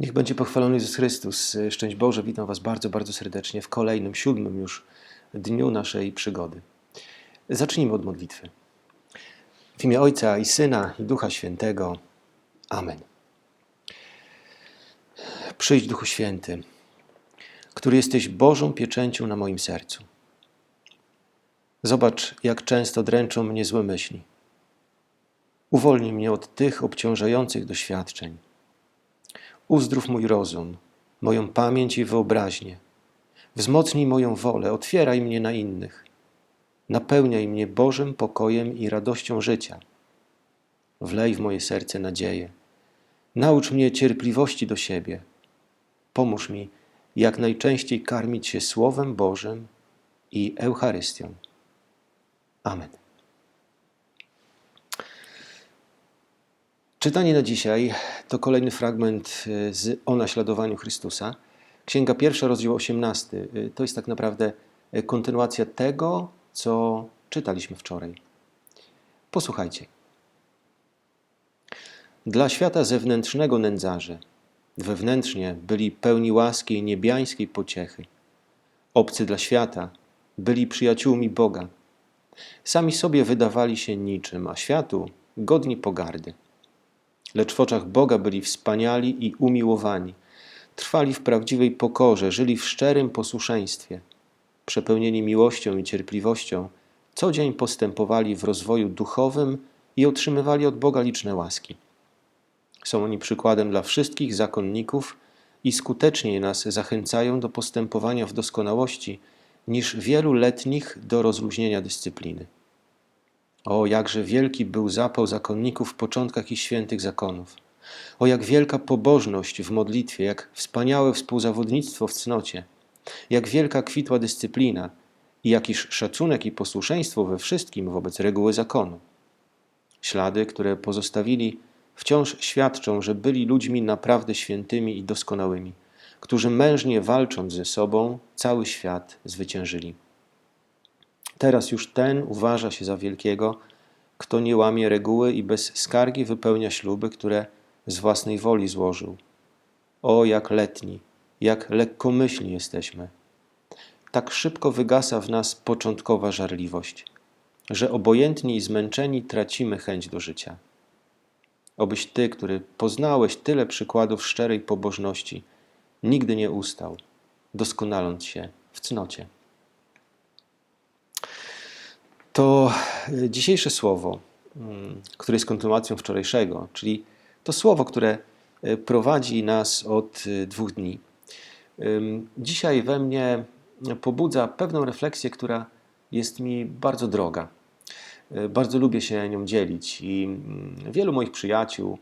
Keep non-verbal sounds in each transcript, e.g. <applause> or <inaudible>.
Niech będzie pochwalony Jezus Chrystus. Szczęść Boże, witam Was bardzo, bardzo serdecznie w kolejnym, siódmym już dniu naszej przygody. Zacznijmy od modlitwy. W imię Ojca i Syna i Ducha Świętego. Amen. Przyjdź, Duchu Święty, który jesteś Bożą pieczęcią na moim sercu. Zobacz, jak często dręczą mnie złe myśli. Uwolnij mnie od tych obciążających doświadczeń. Uzdrów mój rozum, moją pamięć i wyobraźnię. Wzmocnij moją wolę, otwieraj mnie na innych. Napełniaj mnie Bożym pokojem i radością życia. Wlej w moje serce nadzieję. Naucz mnie cierpliwości do siebie. Pomóż mi jak najczęściej karmić się Słowem Bożym i Eucharystią. Amen. Czytanie na dzisiaj to kolejny fragment y, z o naśladowaniu Chrystusa. Księga pierwsza, rozdział 18. Y, To jest tak naprawdę y, kontynuacja tego, co czytaliśmy wczoraj. Posłuchajcie. Dla świata zewnętrznego nędzarze, wewnętrznie byli pełni łaski i niebiańskiej pociechy. Obcy dla świata byli przyjaciółmi Boga. Sami sobie wydawali się niczym, a światu godni pogardy lecz w oczach Boga byli wspaniali i umiłowani. Trwali w prawdziwej pokorze, żyli w szczerym posłuszeństwie. Przepełnieni miłością i cierpliwością, co dzień postępowali w rozwoju duchowym i otrzymywali od Boga liczne łaski. Są oni przykładem dla wszystkich zakonników i skuteczniej nas zachęcają do postępowania w doskonałości niż wielu letnich do rozluźnienia dyscypliny. O, jakże wielki był zapał zakonników w początkach ich świętych zakonów. O, jak wielka pobożność w modlitwie, jak wspaniałe współzawodnictwo w cnocie, jak wielka kwitła dyscyplina i jakiż szacunek i posłuszeństwo we wszystkim wobec reguły zakonu. Ślady, które pozostawili, wciąż świadczą, że byli ludźmi naprawdę świętymi i doskonałymi, którzy mężnie walcząc ze sobą, cały świat zwyciężyli. Teraz już ten uważa się za wielkiego, kto nie łamie reguły i bez skargi wypełnia śluby, które z własnej woli złożył. O, jak letni, jak lekkomyślni jesteśmy. Tak szybko wygasa w nas początkowa żarliwość, że obojętni i zmęczeni tracimy chęć do życia. Obyś ty, który poznałeś tyle przykładów szczerej pobożności, nigdy nie ustał, doskonaląc się w cnocie. To e, dzisiejsze słowo, mm, które jest kontynuacją wczorajszego, czyli to słowo, które e, prowadzi nas od e, dwóch dni. Dzisiaj we mnie pobudza pewną refleksję, która jest mi bardzo droga. Bardzo lubię się nią dzielić i mm, wielu moich przyjaciół,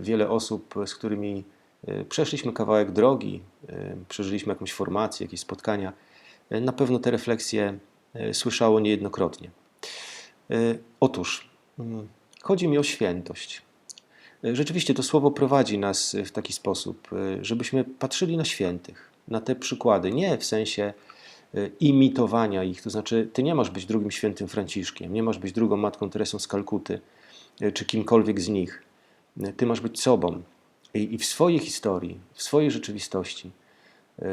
wiele osób, z którymi przeszliśmy kawałek drogi, przeżyliśmy jakąś formację, jakieś spotkania, na pewno te refleksje słyszało niejednokrotnie. E, otóż mm, chodzi mi o świętość. E, rzeczywiście to słowo prowadzi nas w taki sposób, żebyśmy patrzyli na świętych, na te przykłady, nie w sensie imitowania ich, to znaczy ty nie masz być drugim świętym Franciszkiem, nie masz być drugą matką Teresą z Kalkuty, czy kimkolwiek z nich. Ty masz być sobą i w swojej historii, w swojej rzeczywistości,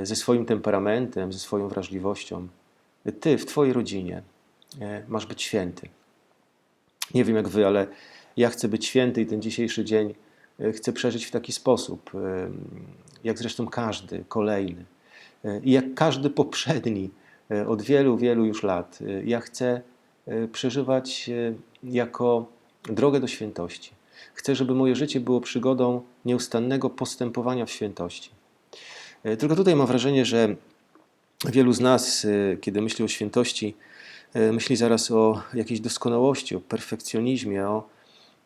ze swoim temperamentem, ze swoją wrażliwością, ty w Twojej rodzinie e, masz być święty. Nie wiem jak Wy, ale ja chcę być święty i ten dzisiejszy dzień e, chcę przeżyć w taki sposób, e, jak zresztą każdy kolejny i jak każdy poprzedni od wielu, wielu już lat. Ja chcę przeżywać jako drogę do świętości. Chcę, żeby moje życie było przygodą nieustannego postępowania w świętości. Tylko tutaj mam wrażenie, że Wielu z nas, y, kiedy myśli o świętości, y, myśli zaraz o jakiejś doskonałości, o perfekcjonizmie, o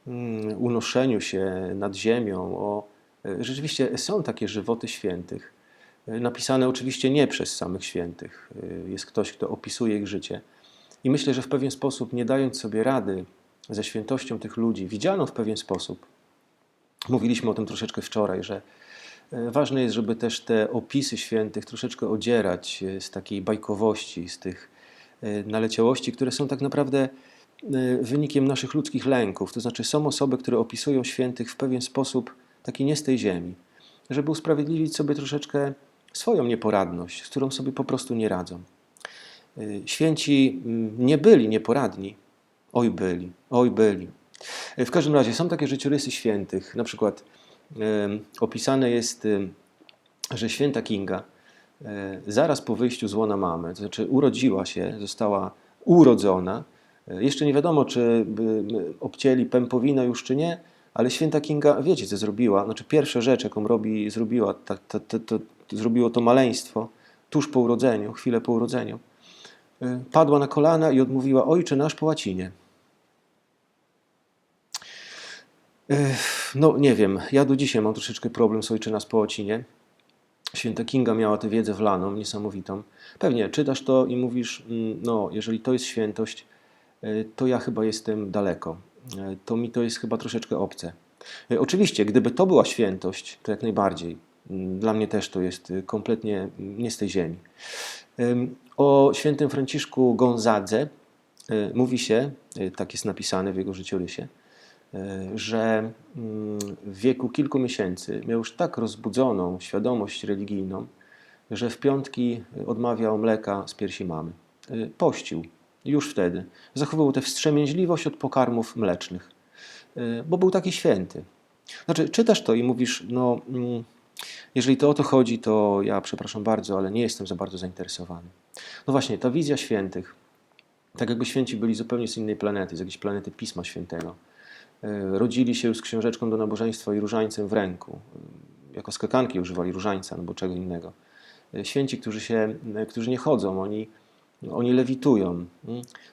mm, unoszeniu się nad ziemią. O... Y, rzeczywiście są takie żywoty świętych, napisane oczywiście nie przez samych świętych. Jest ktoś, kto opisuje ich życie. I myślę, że w pewien sposób, nie dając sobie rady ze świętością tych ludzi, widziano w pewien sposób, mówiliśmy o tym troszeczkę wczoraj, że ważne jest, żeby też te opisy świętych troszeczkę odzierać e, z takiej bajkowości, z tych e, naleciałości, które są tak naprawdę wynikiem naszych ludzkich lęków. To znaczy, są osoby, które opisują świętych w pewien sposób taki nie z tej ziemi. żeby usprawiedliwić sobie troszeczkę swoją nieporadność, z którą sobie po prostu nie radzą. Święci nie byli nieporadni. Oj byli, oj byli. W każdym razie są takie życiorysy świętych. Na przykład opisane jest, że święta Kinga e, zaraz po wyjściu z łona mamy, to znaczy urodziła się, została urodzona. E, Jeszcze nie wiadomo, czy obcięli pępowinę już, czy nie, ale święta Kinga, wiecie co zrobiła? Znaczy pierwsza rzecz, jaką robi, zrobiła, ta, zrobiło to maleństwo tuż po urodzeniu, chwilę po urodzeniu. E, Padła na kolana i odmówiła Ojcze nasz po łacinie. No nie wiem, ja do dzisiaj mam troszeczkę problem z Ojcze nas po łacinie. Święta Kinga miała tę wiedzę wlaną, niesamowitą. Pewnie czytasz to i mówisz, mm, no jeżeli to jest świętość, y, to ja chyba jestem daleko. Y, To mi to jest chyba troszeczkę obce. Y, Oczywiście, gdyby to była świętość, to jak najbardziej. Mm, Dla mnie też to jest kompletnie mm, nie z tej ziemi. O świętym Franciszku Gonzadze mówi się, tak jest napisane w jego życiorysie, że mm, w wieku kilku miesięcy miał już tak rozbudzoną świadomość religijną, że w piątki odmawiał mleka z piersi mamy. Y, Pościł już wtedy. Zachowywał tę wstrzemięźliwość od pokarmów mlecznych, y, bo był taki święty. Znaczy, czytasz to i mówisz, no, mm, jeżeli to o to chodzi, to ja przepraszam bardzo, ale nie jestem za bardzo zainteresowany. No właśnie, ta wizja świętych, tak jakby święci byli zupełnie z innej planety, z jakiejś planety Pisma Świętego. Y, Rodzili się z książeczką do nabożeństwa i różańcem w ręku. Y, Jako skakanki używali różańca albo czego innego. Y, Święci, którzy, się, którzy nie chodzą, oni, oni lewitują.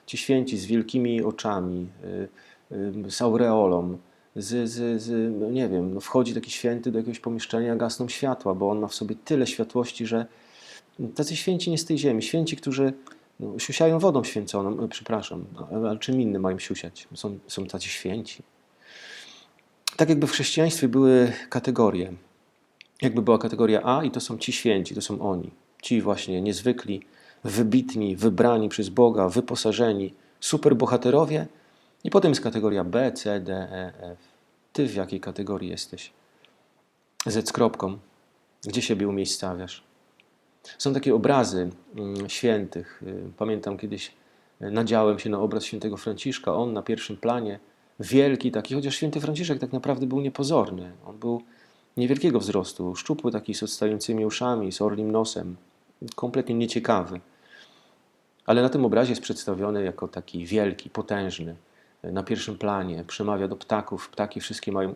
Ci święci z wielkimi oczami, z aureolą, z, z, z, no nie wiem, no wchodzi taki święty do jakiegoś pomieszczenia, gasną światła, bo on ma w sobie tyle światłości, że tacy święci nie z tej ziemi. Święci, którzy no, siusiają wodą święconą, przepraszam, ale ale czym innym mają siusiać? Są, są tacy święci. Tak jakby w chrześcijaństwie były kategorie. Jakby była kategoria A i to są ci święci, to są oni. Ci właśnie niezwykli, wybitni, wybrani przez Boga, wyposażeni, superbohaterowie. I potem jest kategoria B, C, D, E, F. Ty w jakiej kategorii jesteś? Z kropką. Gdzie siebie umiejscawiasz? Są takie obrazy mm, świętych. Y, Pamiętam kiedyś y, nadziałem się na obraz świętego Franciszka. On na pierwszym planie, wielki taki, chociaż święty Franciszek tak naprawdę był niepozorny. On był niewielkiego wzrostu, szczupły taki z odstającymi uszami, z orlim nosem, kompletnie nieciekawy. Ale na tym obrazie jest przedstawiony jako taki wielki, potężny, na pierwszym planie, przemawia do ptaków. Ptaki wszystkie mają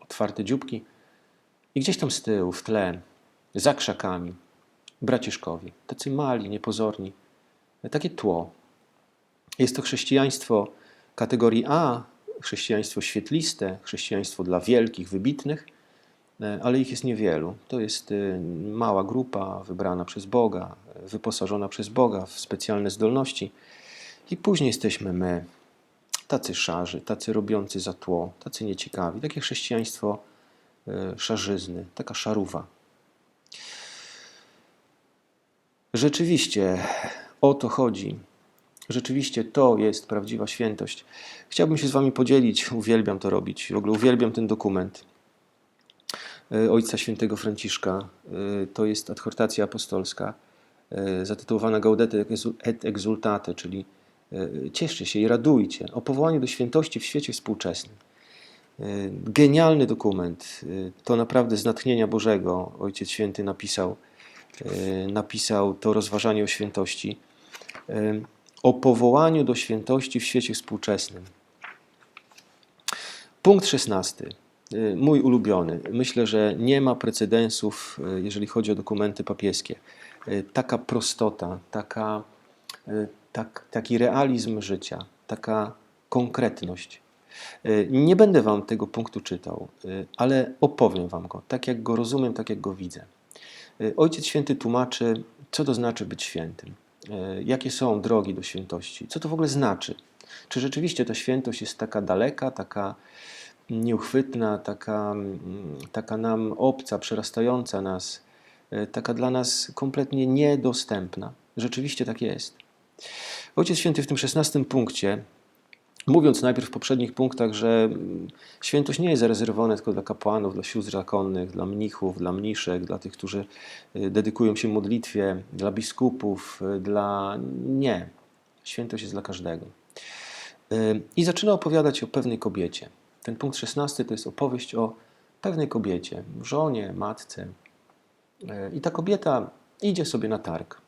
otwarte dzióbki. I gdzieś tam z tyłu, w tle, za krzakami, braciszkowie, tacy mali, niepozorni, takie tło. Jest to chrześcijaństwo kategorii A, chrześcijaństwo świetliste, chrześcijaństwo dla wielkich, wybitnych, e, ale ich jest niewielu. To jest e, mała grupa wybrana przez Boga, e, wyposażona przez Boga w specjalne zdolności. I później jesteśmy my, tacy szarzy, tacy robiący za tło, tacy nieciekawi. Takie chrześcijaństwo szarzyzny, taka szaruwa. Rzeczywiście o to chodzi. Rzeczywiście to jest prawdziwa świętość. Chciałbym się z Wami podzielić, uwielbiam to robić. W ogóle uwielbiam ten dokument e, Ojca Świętego Franciszka. E, To jest adhortacja apostolska e, zatytułowana Gaudete et exultate, czyli cieszcie się i radujcie o powołaniu do świętości w świecie współczesnym. Genialny dokument. To naprawdę z natchnienia Bożego Ojciec Święty napisał napisał to rozważanie o świętości, o powołaniu do świętości w świecie współczesnym. Punkt 16. e, Mój ulubiony. Myślę, że nie ma precedensów, e, jeżeli chodzi o dokumenty papieskie. E, Taka prostota, taka, tak, taki realizm życia, taka konkretność. Nie będę Wam tego punktu czytał, ale opowiem Wam go, tak jak go rozumiem, tak jak go widzę. Ojciec Święty tłumaczy, co to znaczy być świętym, jakie są drogi do świętości, co to w ogóle znaczy. Czy rzeczywiście ta świętość jest taka daleka, taka nieuchwytna, taka, mm, taka nam obca, przerastająca nas, e, taka dla nas kompletnie niedostępna. Rzeczywiście tak jest. Ojciec Święty w tym szesnastym punkcie Mówiąc najpierw w poprzednich punktach, że mm, świętość nie jest zarezerwowana tylko dla kapłanów, dla sióstr zakonnych, dla mnichów, dla mniszek, dla tych, którzy y, dedykują się modlitwie, dla biskupów, y, dla. Nie. Świętość jest dla każdego. Y, I zaczyna opowiadać o pewnej kobiecie. Ten punkt 16 to jest opowieść o pewnej kobiecie, żonie, matce. I ta kobieta idzie sobie na targ.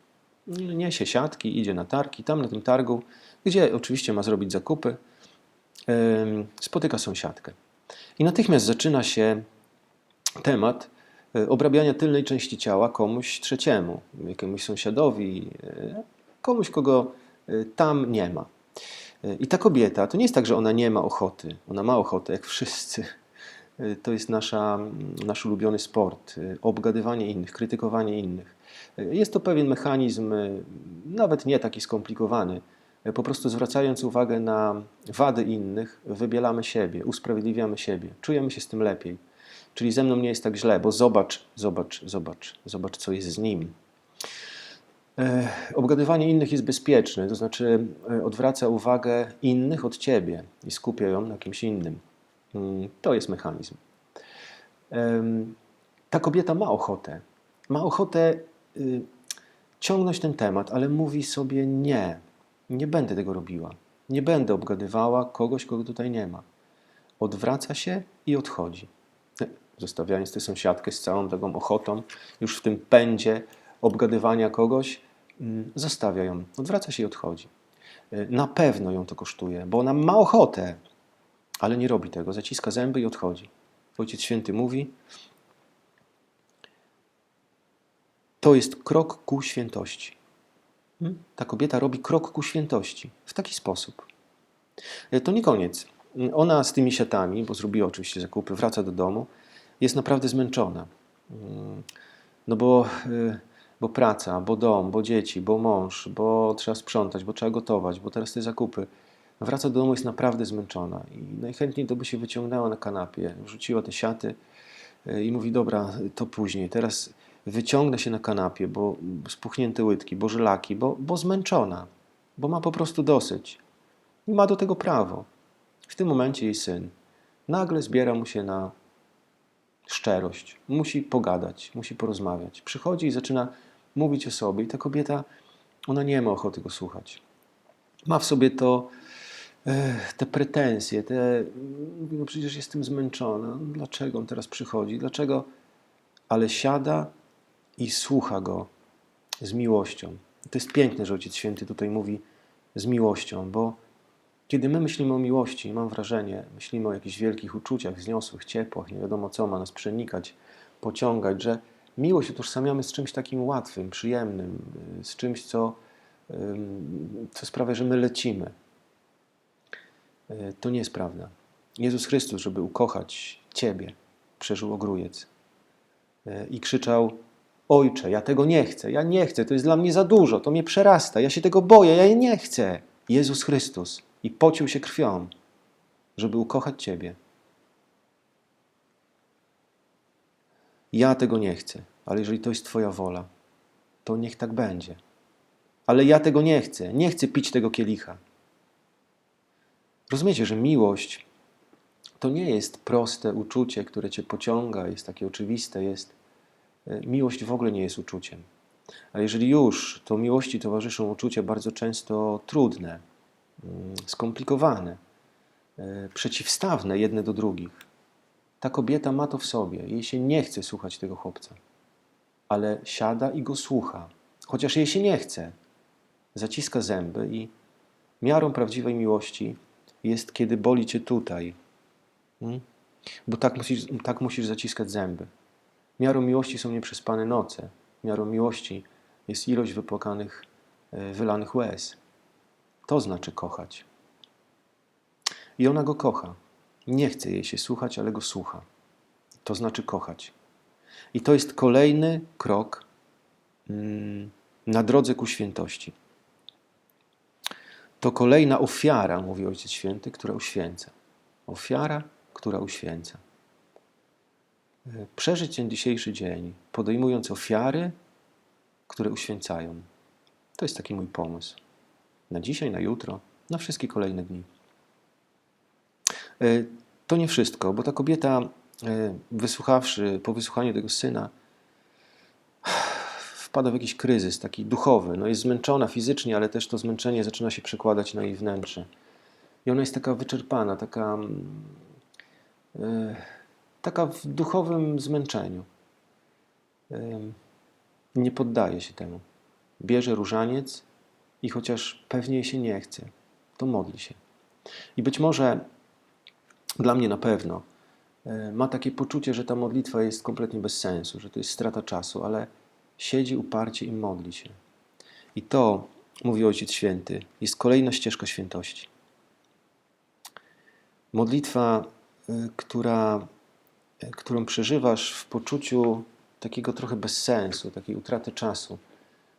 Niesie siatki, idzie na targ i tam na tym targu, gdzie oczywiście ma zrobić zakupy, spotyka sąsiadkę. I natychmiast zaczyna się temat e, obrabiania tylnej części ciała komuś trzeciemu, jakiemuś sąsiadowi, e, komuś, kogo e, tam nie ma. I ta kobieta, to nie jest tak, że ona nie ma ochoty, ona ma ochotę, jak wszyscy. To jest nasza, nasz ulubiony sport, obgadywanie innych, krytykowanie innych. Jest to pewien mechanizm, e, nawet nie taki skomplikowany. Po prostu zwracając uwagę na wady innych, wybielamy siebie, usprawiedliwiamy siebie, czujemy się z tym lepiej. Czyli ze mną nie jest tak źle, bo zobacz, zobacz, zobacz, zobacz, co jest z nim. E, Obgadywanie innych jest bezpieczne, to znaczy e, odwraca uwagę innych od ciebie i skupia ją na kimś innym. Mm, To jest mechanizm. Ta kobieta ma ochotę. Ma ochotę y, ciągnąć ten temat, ale mówi sobie nie, nie będę tego robiła. Nie będę obgadywała kogoś, kogo tutaj nie ma. Odwraca się i odchodzi. Zostawiając tę sąsiadkę z całą taką ochotą, już w tym pędzie obgadywania kogoś, mm, zostawia ją, odwraca się i odchodzi. E, Na pewno ją to kosztuje, bo ona ma ochotę, ale nie robi tego. Zaciska zęby i odchodzi. Ojciec Święty mówi: To jest krok ku świętości. Hmm? Ta kobieta robi krok ku świętości w taki sposób. E, To nie koniec. Ona z tymi siatami, bo zrobiła oczywiście zakupy, wraca do domu, jest naprawdę zmęczona. Mm, No bo, y, bo praca, bo dom, bo dzieci, bo mąż, bo trzeba sprzątać, bo trzeba gotować, bo teraz te zakupy. Wraca do domu, jest naprawdę zmęczona i najchętniej to by się wyciągnęła na kanapie, rzuciła te siaty y, i mówi: Dobra, to później. Teraz wyciągnę się na kanapie, bo spuchnięte łydki, bo żylaki, bo, bo zmęczona, bo ma po prostu dosyć. I ma do tego prawo. W tym momencie jej syn nagle zbiera mu się na szczerość. Musi pogadać, musi porozmawiać. Przychodzi i zaczyna mówić o sobie, i ta kobieta, ona nie ma ochoty go słuchać. Ma w sobie to, e, te pretensje, te, no przecież jestem zmęczona, no dlaczego on teraz przychodzi, dlaczego? Ale siada i słucha go z miłością. To jest piękne, że Ojciec Święty tutaj mówi z miłością, bo kiedy my myślimy o miłości, mam wrażenie, myślimy o jakichś wielkich uczuciach, wzniosłych, ciepłach, nie wiadomo co ma nas przenikać, pociągać, że miłość utożsamiamy z czymś takim łatwym, przyjemnym, y, z czymś, co, co sprawia, że my lecimy. Y, To nie jest prawda. Jezus Chrystus, żeby ukochać Ciebie, przeżył ogrójec y, i krzyczał: Ojcze, ja tego nie chcę, ja nie chcę, to jest dla mnie za dużo, to mnie przerasta, ja się tego boję, ja nie chcę. Jezus Chrystus i pocił się krwią, żeby ukochać Ciebie. Ja tego nie chcę, ale jeżeli to jest Twoja wola, to niech tak będzie. Ale ja tego nie chcę, nie chcę pić tego kielicha. Rozumiecie, że miłość to nie jest proste uczucie, które Cię pociąga, jest takie oczywiste, jest. E, Miłość w ogóle nie jest uczuciem. A jeżeli już, to miłości towarzyszą uczucia bardzo często trudne, mm, skomplikowane, e, przeciwstawne jedne do drugich. Ta kobieta ma to w sobie. Jej się nie chce słuchać tego chłopca, ale siada i go słucha, chociaż jej się nie chce. Zaciska zęby i miarą prawdziwej miłości jest, kiedy boli cię tutaj. Mm? Bo tak musisz, tak musisz zaciskać zęby. Miarą miłości są nieprzespane noce. Miarą miłości jest ilość wypłakanych, e, wylanych łez. To znaczy kochać. I ona go kocha. Nie chce jej się słuchać, ale go słucha. To znaczy kochać. I to jest kolejny krok mm, na drodze ku świętości. To kolejna ofiara, mówi Ojciec Święty, która uświęca. Ofiara, która uświęca. Przeżyć ten dzisiejszy dzień, podejmując ofiary, które uświęcają. To jest taki mój pomysł. Na dzisiaj, na jutro, na wszystkie kolejne dni. E, To nie wszystko, bo ta kobieta, e, wysłuchawszy, po wysłuchaniu tego syna, <sighs> wpada w jakiś kryzys taki duchowy. No jest zmęczona fizycznie, ale też to zmęczenie zaczyna się przekładać na jej wnętrze. I ona jest taka wyczerpana, taka, e, taka w duchowym zmęczeniu. Nie poddaje się temu. Bierze różaniec i chociaż pewnie się nie chce, to modli się. I być może dla mnie na pewno e, ma takie poczucie, że ta modlitwa jest kompletnie bez sensu, że to jest strata czasu, ale siedzi uparcie i modli się. I to, mówi Ojciec Święty, jest kolejna ścieżka świętości. Modlitwa, y, która, którą przeżywasz w poczuciu takiego trochę bezsensu, takiej utraty czasu,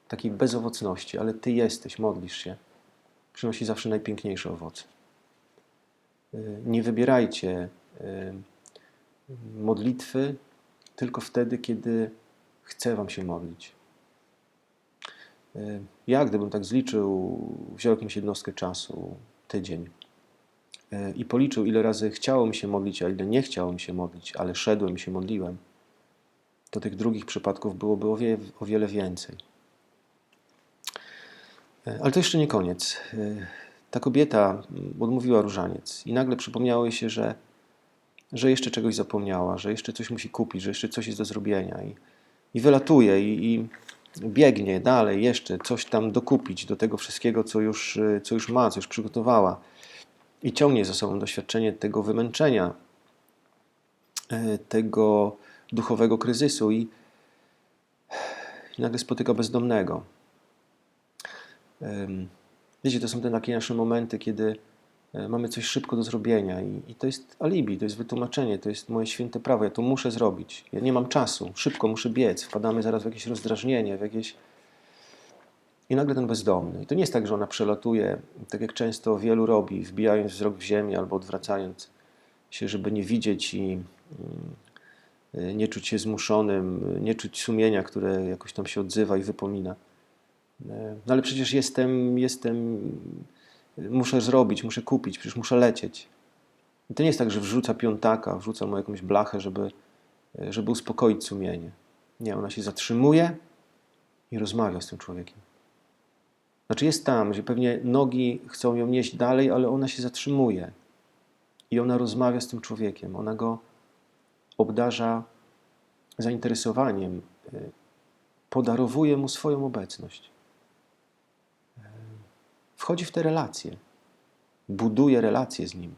takiej bezowocności, ale Ty jesteś, modlisz się, przynosi zawsze najpiękniejsze owoce. Y, Nie wybierajcie y, modlitwy tylko wtedy, kiedy chce Wam się modlić. Y, Ja, gdybym tak zliczył, wziął jakąś jednostkę czasu, tydzień, i policzył, ile razy chciało mi się modlić, a ile nie chciało mi się modlić, ale szedłem i się modliłem, to tych drugich przypadków byłoby o, wie, o wiele więcej. Y, Ale to jeszcze nie koniec. Y, Ta kobieta mm, odmówiła różaniec i nagle przypomniało jej się, że, że jeszcze czegoś zapomniała, że jeszcze coś musi kupić, że jeszcze coś jest do zrobienia i, i wylatuje i, i biegnie dalej jeszcze coś tam dokupić do tego wszystkiego, co już, y, co już ma, co już przygotowała i ciągnie za sobą doświadczenie tego wymęczenia, e, tego duchowego kryzysu i, i nagle spotyka bezdomnego. Wiecie, to są te takie nasze momenty, kiedy e, mamy coś szybko do zrobienia i, i to jest alibi, to jest wytłumaczenie, to jest moje święte prawo, ja to muszę zrobić. Ja nie mam czasu, szybko muszę biec, wpadamy zaraz w jakieś rozdrażnienie, w jakieś... I nagle ten bezdomny. I to nie jest tak, że ona przelatuje, tak jak często wielu robi, wbijając wzrok w ziemię albo odwracając się, żeby nie widzieć i mm, nie czuć się zmuszonym, nie czuć sumienia, które jakoś tam się odzywa i wypomina. E, No ale przecież jestem, jestem, muszę zrobić, muszę kupić, przecież muszę lecieć. I to nie jest tak, że wrzuca piątaka, wrzuca mu jakąś blachę, żeby, żeby uspokoić sumienie. Nie, ona się zatrzymuje i rozmawia z tym człowiekiem. Znaczy jest tam, gdzie pewnie nogi chcą ją nieść dalej, ale ona się zatrzymuje. I ona rozmawia z tym człowiekiem. Ona go obdarza zainteresowaniem, y, podarowuje mu swoją obecność. Y, Wchodzi w te relacje, buduje relacje z nim.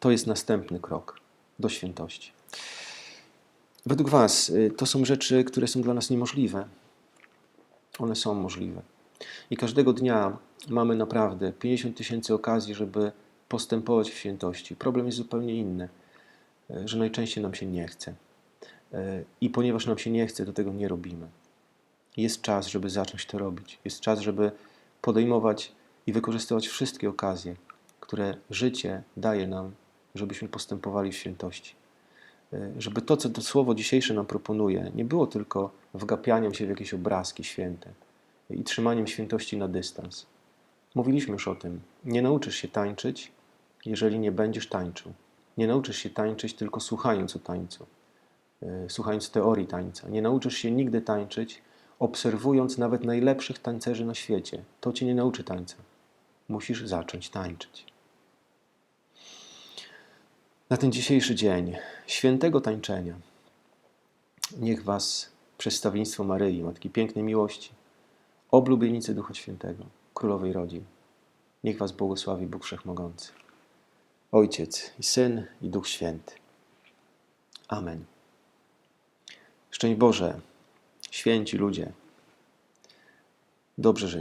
To jest następny krok do świętości. Według Was y, to są rzeczy, które są dla nas niemożliwe. One są możliwe. I każdego dnia mamy naprawdę 50 tysięcy okazji, żeby postępować w świętości. Problem jest zupełnie inny, y, że najczęściej nam się nie chce. Y, I ponieważ nam się nie chce, to tego nie robimy. Jest czas, żeby zacząć to robić. Jest czas, żeby podejmować i wykorzystywać wszystkie okazje, które życie daje nam, żebyśmy postępowali w świętości. Y, Żeby to, co to słowo dzisiejsze nam proponuje, nie było tylko wgapianiem się w jakieś obrazki święte i trzymaniem świętości na dystans. Mówiliśmy już o tym. Nie nauczysz się tańczyć, jeżeli nie będziesz tańczył. Nie nauczysz się tańczyć tylko słuchając o tańcu, y, słuchając teorii tańca. Nie nauczysz się nigdy tańczyć, obserwując nawet najlepszych tancerzy na świecie. To cię nie nauczy tańca. Musisz zacząć tańczyć. Na ten dzisiejszy dzień świętego tańczenia niech Was przedstawieństwo Maryi, Matki Pięknej Miłości, oblubienicy Ducha Świętego, Królowej Rodzin, niech Was błogosławi Bóg Wszechmogący. Ojciec i Syn i Duch Święty. Amen. Szczęść Boże, święci ludzie. Dobrze, że.